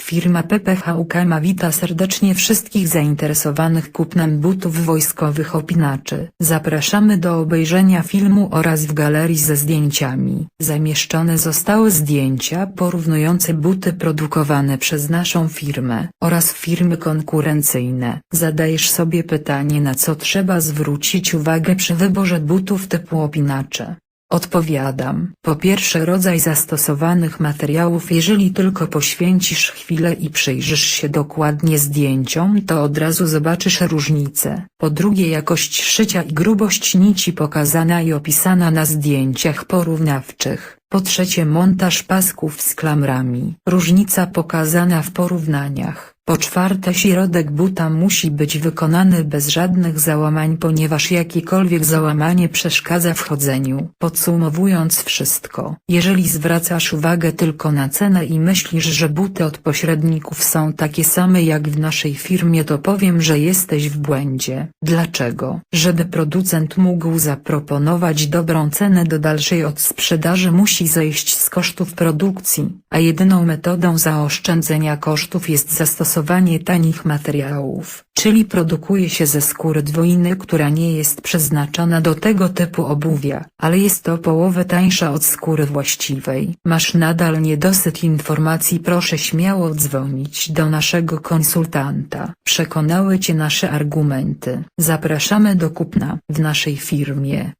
Firma PPHUK ma wita serdecznie wszystkich zainteresowanych kupnem butów wojskowych opinaczy. Zapraszamy do obejrzenia filmu oraz w galerii ze zdjęciami. Zamieszczone zostały zdjęcia porównujące buty produkowane przez naszą firmę oraz firmy konkurencyjne. Zadajesz sobie pytanie na co trzeba zwrócić uwagę przy wyborze butów typu opinacze. Odpowiadam. Po pierwsze rodzaj zastosowanych materiałów jeżeli tylko poświęcisz chwilę i przyjrzysz się dokładnie zdjęciom to od razu zobaczysz różnicę. Po drugie jakość szycia i grubość nici pokazana i opisana na zdjęciach porównawczych. Po trzecie montaż pasków z klamrami. Różnica pokazana w porównaniach. Po czwarte środek buta musi być wykonany bez żadnych załamań ponieważ jakiekolwiek załamanie przeszkadza w chodzeniu. Podsumowując wszystko, jeżeli zwracasz uwagę tylko na cenę i myślisz że buty od pośredników są takie same jak w naszej firmie to powiem że jesteś w błędzie. Dlaczego? Żeby producent mógł zaproponować dobrą cenę do dalszej odsprzedaży musi zejść z kosztów produkcji, a jedyną metodą zaoszczędzenia kosztów jest zastosowanie tanich materiałów, czyli produkuje się ze skóry dwojny, która nie jest przeznaczona do tego typu obuwia, ale jest to połowę tańsza od skóry właściwej. Masz nadal niedosyt informacji proszę śmiało dzwonić do naszego konsultanta. Przekonały Cię nasze argumenty. Zapraszamy do kupna w naszej firmie.